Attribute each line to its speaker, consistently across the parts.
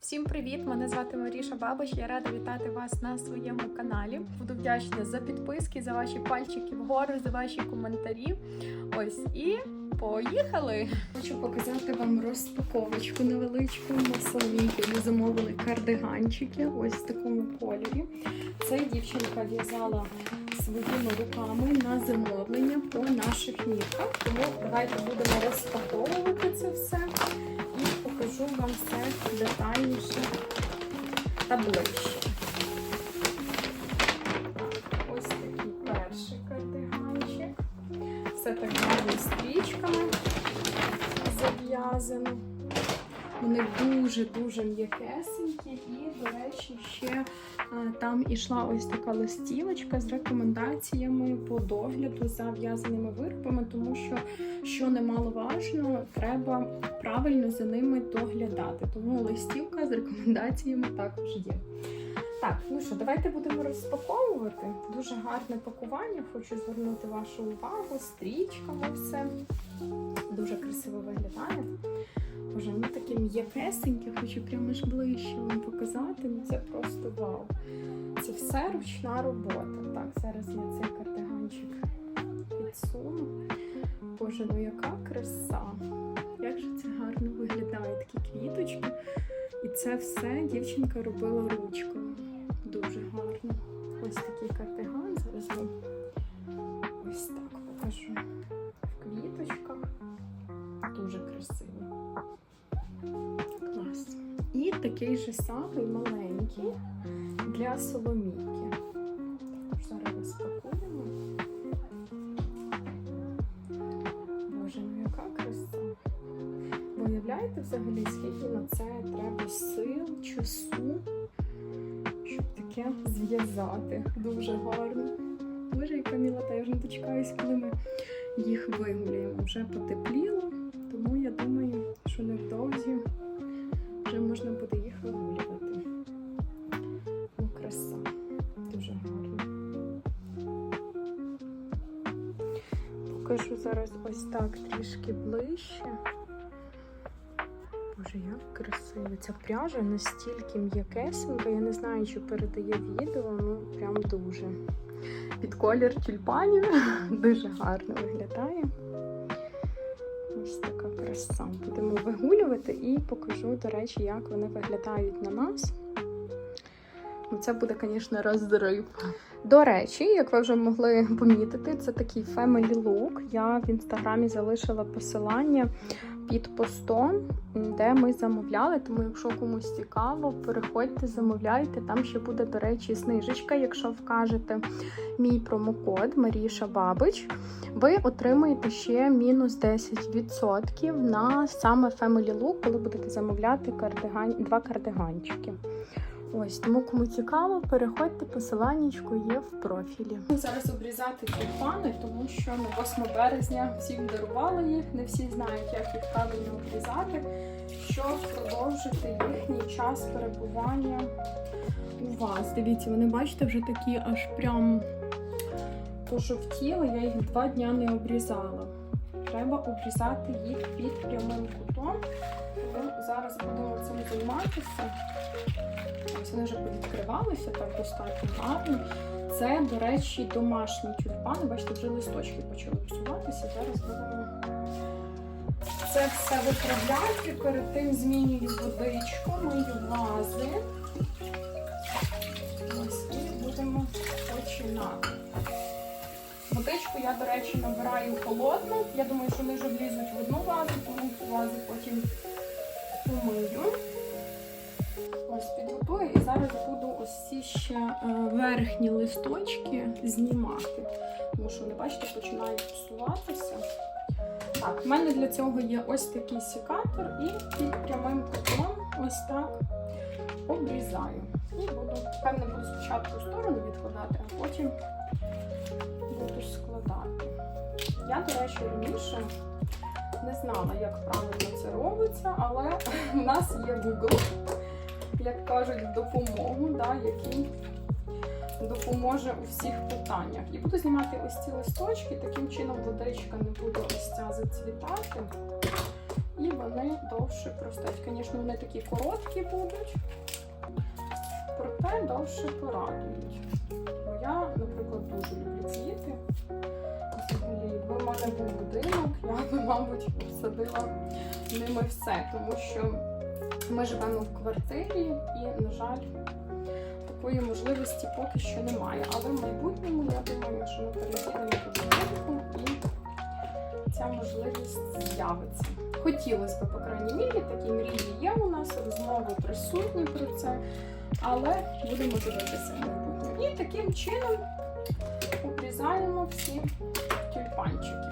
Speaker 1: Всім привіт! Мене звати Маріша Бабич. Я рада вітати вас на своєму каналі. Буду вдячна за підписки, за ваші пальчики вгору, за ваші коментарі. Ось і поїхали! Хочу показати вам розпаковочку невеличку. Ми замовили кардиганчики ось в такому кольорі. Це дівчинка в'язала своїми руками на замовлення по наших мірках. Тому давайте будемо розпаковувати це все покажу вам все детальніше та ближче. Ось такий перший кардиганчик. Все так з стрічками зав'язано. Вони дуже-дуже м'якесенькі і, до речі, ще е, там ішла ось така листівочка з рекомендаціями по догляду за в'язаними виробами, тому що, що немаловажно, треба правильно за ними доглядати. Тому листівка з рекомендаціями також є. Так, ну що, давайте будемо розпаковувати. Дуже гарне пакування. Хочу звернути вашу увагу, стрічками все. Дуже красиво виглядає. Боже, ну таке м'якесеньке, хочу прямо ж ближче вам показати. Ну це просто вау. Це все ручна робота. Так, зараз я цей кардиганчик підсуну. Боже, ну яка краса! Як же це гарно виглядає, такі квіточки. І це все дівчинка робила ручкою. Дуже гарно. Ось такий кардиган. Зараз вам ось так покажу. В квіточках. Дуже красиво. Клас. І такий же самий маленький для соломійки. Зараз розпакуємо. Боже, ну яка краса. Ви уявляєте взагалі, скільки на це треба сил, часу, щоб таке зв'язати. Дуже гарно. Боже, яка мілота, я вже не дочекаюсь, коли ми їх вигуляємо. Вже потепліло, тому я думаю, що невдовзі вже можна буде їх вигулювати. Ну, краса. Дуже гарно. Покажу зараз ось так трішки ближче. Боже, як красиво. Ця пряжа настільки м'якесенька, я не знаю, чи передає відео, ну прям дуже. Під колір тюльпанів дуже гарно виглядає. Краса. Будемо вигулювати і покажу, до речі, як вони виглядають на нас. Ну, Це буде, звісно, розрив. До речі, як ви вже могли помітити, це такий family look. Я в інстаграмі залишила посилання під постом, де ми замовляли. Тому, якщо комусь цікаво, переходьте, замовляйте. Там ще буде, до речі, знижечка. Якщо вкажете мій промокод Маріша Бабич, ви отримаєте ще мінус 10% на саме Family Look, коли будете замовляти кардиган... два кардиганчики. Ось, тому кому цікаво, переходьте, посиланнячко є в профілі. Зараз обрізати тюльпани, тому що на 8 березня всім дарували їх, не всі знають, як їх правильно обрізати, щоб продовжити їхній час перебування у вас. Дивіться, вони бачите, вже такі аж прям пожовтіли, я їх два дня не обрізала. Треба обрізати їх під прямим кутом. Тому зараз будемо цим займатися. Ось вони вже повідкривалися так достатньо гарно. Це, до речі, домашні тюльпани. Бачите, вже листочки почали псуватися. Зараз будемо це все виправляти. Перед тим змінюю водичку, мию вази. Ось і будемо починати. Водичку я, до речі, набираю холодну. Я думаю, що вони вже влізуть в одну вазу, тому вазу потім помию. Ось підготую і зараз буду ось ці ще е, верхні листочки знімати. Тому що вони, бачите, починають псуватися. Так, в мене для цього є ось такий секатор і під прямим кутом ось так обрізаю. І буду, певно, буду спочатку в сторону відкладати, а потім буду складати. Я, до речі, раніше не знала, як правильно це робиться, але в нас є Google як кажуть, допомогу, да, який допоможе у всіх питаннях. І буду знімати ось ці листочки, таким чином водичка не буде ось ця зацвітати. І вони довше простають. Звісно, вони такі короткі будуть, проте довше порадують. Бо я, наприклад, дуже люблю квіти. Якби в мене був будинок, я би, мабуть, обсадила ними все, тому що ми живемо в квартирі і, на жаль, такої можливості поки що немає. Але в майбутньому я думаю, що ми переїдемо будинку і ця можливість з'явиться. Хотілося б, по крайній мірі, такі мрії є у нас, розмови присутні про це, але будемо дивитися в майбутньому. І таким чином обрізаємо всі тюльпанчики.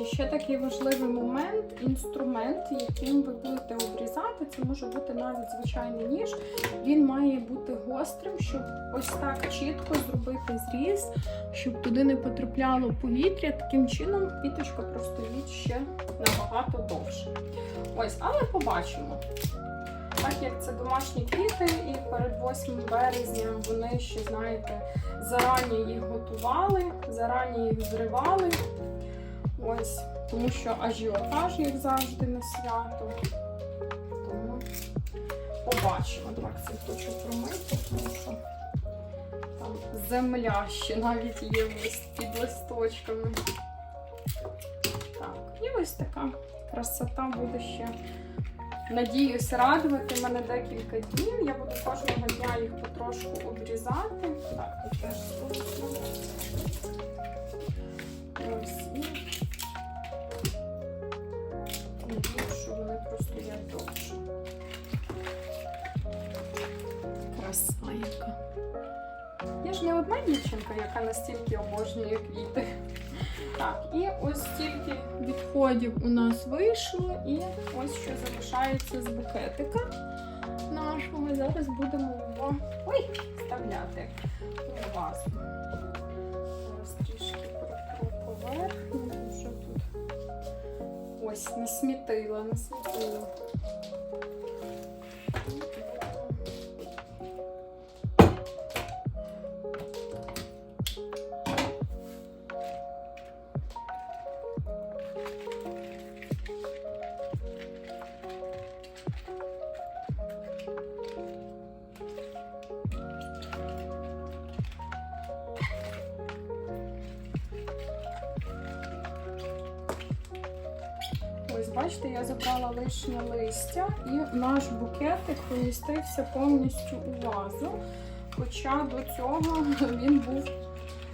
Speaker 1: Речі, ще такий важливий момент, інструмент, яким ви будете обрізати, це може бути навіть звичайний ніж. Він має бути гострим, щоб ось так чітко зробити зріз, щоб туди не потрапляло повітря. Таким чином квіточка простоїть ще набагато довше. Ось, але побачимо. Так як це домашні квіти, і перед 8 березня вони ще, знаєте, зарані їх готували, зарані їх зривали. Ось, тому що ажіотаж, як завжди, на свято. Тому побачимо. Так, це хочу промити, тому що там земля ще навіть є під листочками. Так, і ось така красота буде ще. Надіюсь, радувати мене декілька днів. Я буду кожного дня їх потрошку обрізати. Так, тут теж дівчинка, яка настільки обожнює квіти. Так, і ось стільки відходів у нас вийшло, і ось що залишається з букетика нашого. Зараз будемо його ой, вставляти у вазу. Зараз трішки протру поверхню, вже тут ось насмітила, насмітила. Ось, бачите, я забрала лишнє листя, і наш букетик помістився повністю у вазу. Хоча до цього він був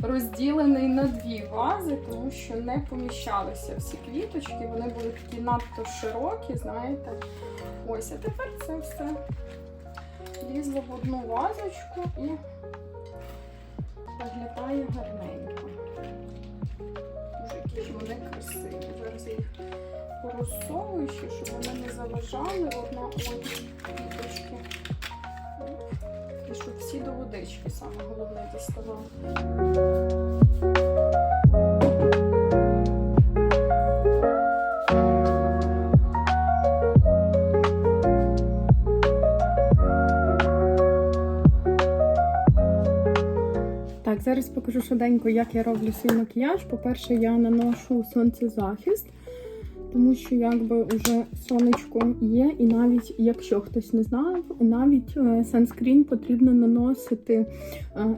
Speaker 1: розділений на дві вази, тому що не поміщалися всі квіточки, вони були такі надто широкі, знаєте. Ось, а тепер це все лізло в одну вазочку і виглядає гарненько. Дуже які ж вони красиві. Зараз я їх порозсовую ще, щоб вони не заважали одна одній квіточки. І щоб всі до водички саме головне діставали. Зараз покажу швиденько, як я роблю свій макіяж. По-перше, я наношу сонцезахист, тому що якби вже сонечко є, і навіть якщо хтось не знав, навіть е, санскрін потрібно наносити е,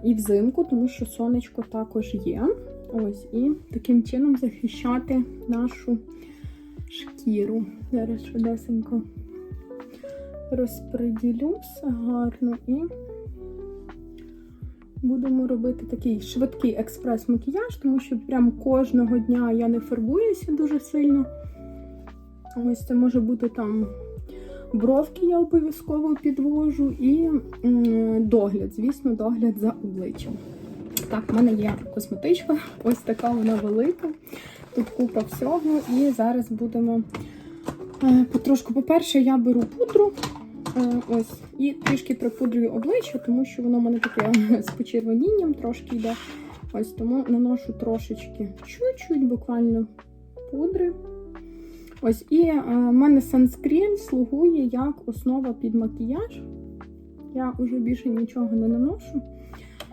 Speaker 1: і взимку, тому що сонечко також є. Ось, і таким чином захищати нашу шкіру. Зараз швидесенько розподілю все гарно і будемо робити такий швидкий експрес-макіяж, тому що прям кожного дня я не фарбуюся дуже сильно. Ось це може бути там бровки, я обов'язково підвожу, і догляд, звісно, догляд за обличчям. Так, в мене є косметичка, ось така вона велика. Тут купа всього, і зараз будемо е, потрошку. По-перше, я беру пудру. Е, Ось, і трішки припудрюю обличчя, тому що воно в мене таке з почервонінням трошки йде. Ось тому наношу трошечки чуть-чуть, буквально пудри. Ось, і е, в мене санскрін слугує як основа під макіяж. Я вже більше нічого не наношу,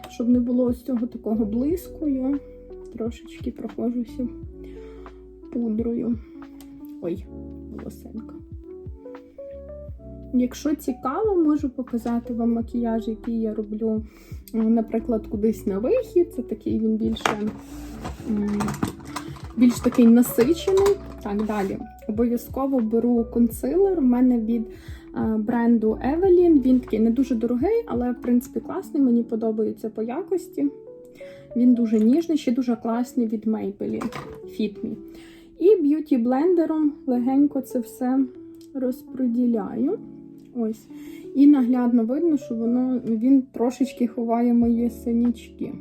Speaker 1: щоб не було ось цього такого блиску, я трошечки проходжуся пудрою. Ой, волосинка. Якщо цікаво, можу показати вам макіяж, який я роблю, е, наприклад, кудись на вихід. Це такий він більше більш такий насичений. Так, далі. Обов'язково беру консилер. У мене від е, бренду Evelyn. Він такий не дуже дорогий, але в принципі класний. Мені подобається по якості. Він дуже ніжний, ще дуже класний від Maybelline Fit Me. І б'юті блендером легенько це все розподіляю. Ось. І наглядно видно, що воно він трошечки ховає мої синячки.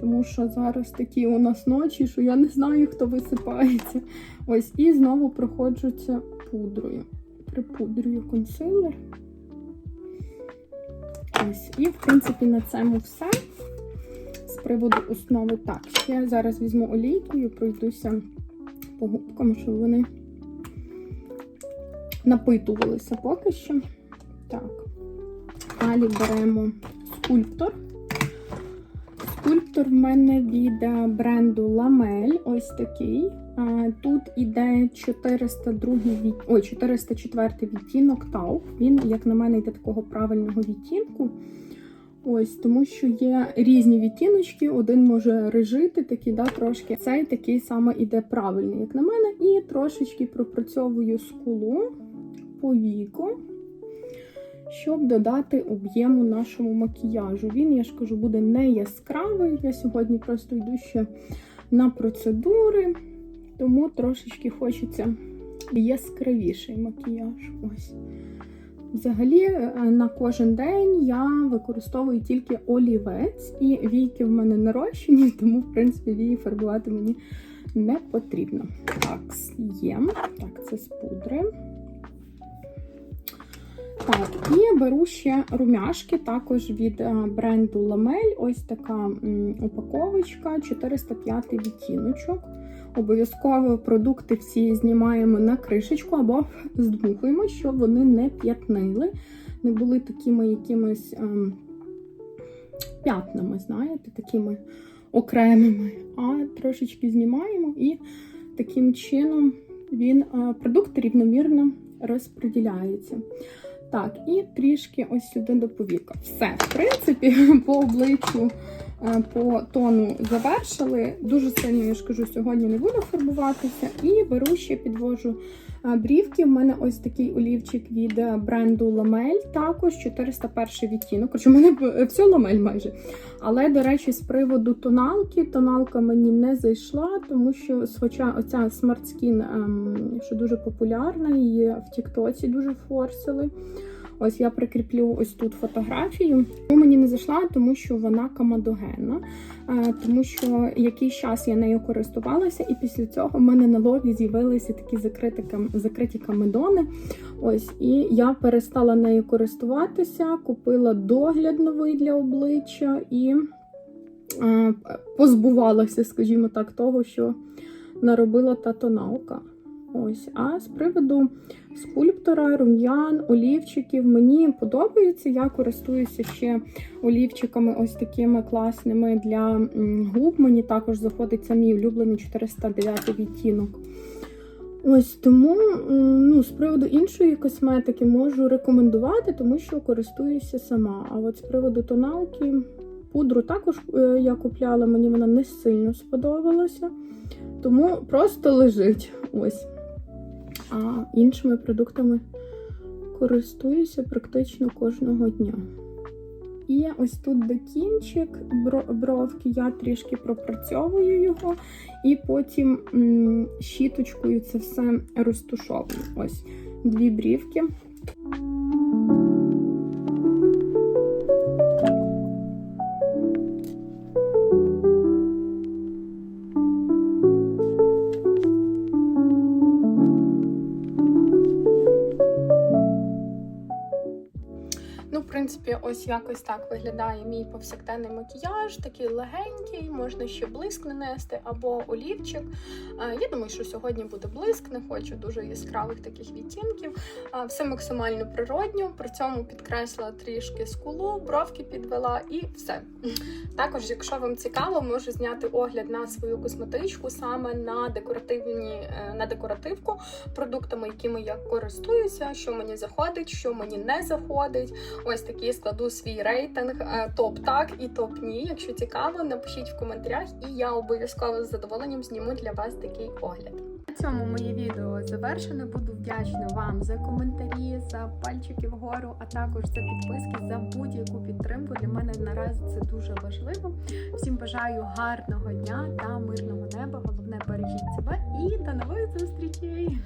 Speaker 1: Тому що зараз такі у нас ночі, що я не знаю, хто висипається. Ось, і знову проходжуся пудрою. Припудрюю консилер. Ось. І, в принципі, на цьому все. З приводу основи. Так, ще зараз візьму олійку і пройдуся по губкам, щоб вони напитувалися поки що. Так. Далі беремо скульптор. Скульптор в мене від е, бренду Lamel, ось такий. Тут іде 402 від... Ой, 404 відтінок Taupe. Він, як на мене, йде такого правильного відтінку. Ось, тому що є різні відтіночки, один може режити, такий, да, трошки. Цей такий саме іде правильний, як на мене, і трошечки пропрацьовую скулу по віку, щоб додати об'єму нашому макіяжу. Він, я ж кажу, буде не яскравий. Я сьогодні просто йду ще на процедури, тому трошечки хочеться яскравіший макіяж. Ось. Взагалі, е, на кожен день я використовую тільки олівець, і війки в мене нарощені, тому, в принципі, вії фарбувати мені не потрібно. Так, є. Так, це з пудри. Так, і беру ще румяшки, також від е, бренду Lamel. Ось така упаковочка, 405 відтіночок. Обов'язково продукти всі знімаємо на кришечку або здмухуємо, щоб вони не п'ятнили, не були такими якимись ем, п'ятнами, знаєте, такими окремими. А трошечки знімаємо і таким чином він е, продукт рівномірно розподіляється. Так, і трішки ось сюди до повіка. Все, в принципі, по обличчю, е, по тону завершили. Дуже сильно, я ж кажу, сьогодні не буду фарбуватися. І беру ще підвожу брівки. У мене ось такий олівчик від е, бренду Ламель, також 401 відтінок. Короче, у мене все ламель майже. Але, до речі, з приводу тоналки, тоналка мені не зайшла, тому що хоча оця Skin, ем, що дуже популярна, її в Тіктоці дуже форсили. Ось я прикріплю ось тут фотографію. Мені не зайшла, тому що вона камадогенна, е, тому що якийсь час я нею користувалася, і після цього в мене на лобі з'явилися такі закриті, закриті камедони. Ось, і я перестала нею користуватися, купила догляд новий для обличчя і е, позбувалася, скажімо так, того, що наробила та тоналка. Ось, а з приводу скульптора, рум'ян, олівчиків мені подобається. Я користуюся ще олівчиками ось такими класними для губ. Мені також заходить це мій улюблений 409 відтінок. Ось тому ну, з приводу іншої косметики можу рекомендувати, тому що користуюся сама. А от з приводу тоналки, пудру також е, я купляла, мені вона не сильно сподобалася. Тому просто лежить. Ось. А іншими продуктами користуюся практично кожного дня. І ось тут докінчик бровки я трішки пропрацьовую його, і потім щіточкою це все розтушовую. Ось дві брівки. В принципі, ось якось так виглядає мій повсякденний макіяж, такий легенький. Закриті, можна ще блиск нанести або олівчик. Я думаю, що сьогодні буде блиск, не хочу дуже яскравих таких відтінків. Все максимально природньо, при цьому підкреслила трішки скулу, бровки підвела і все. Також, якщо вам цікаво, можу зняти огляд на свою косметичку саме на декоративні е, на декоративку продуктами, якими я користуюся, що мені заходить, що мені не заходить. Ось такий складу свій рейтинг е, топ так і топ ні. Якщо цікаво, напишіть в коментарях, і я обов'язково з задоволенням зніму для вас такий огляд.
Speaker 2: На цьому моє відео завершено. Буду вдячна вам за коментарі, за пальчики вгору, а також за підписки, за будь-яку підтримку. Для мене наразі це дуже важливо. Всім бажаю гарного дня та мирного неба. Головне бережіть себе і до нових зустрічей!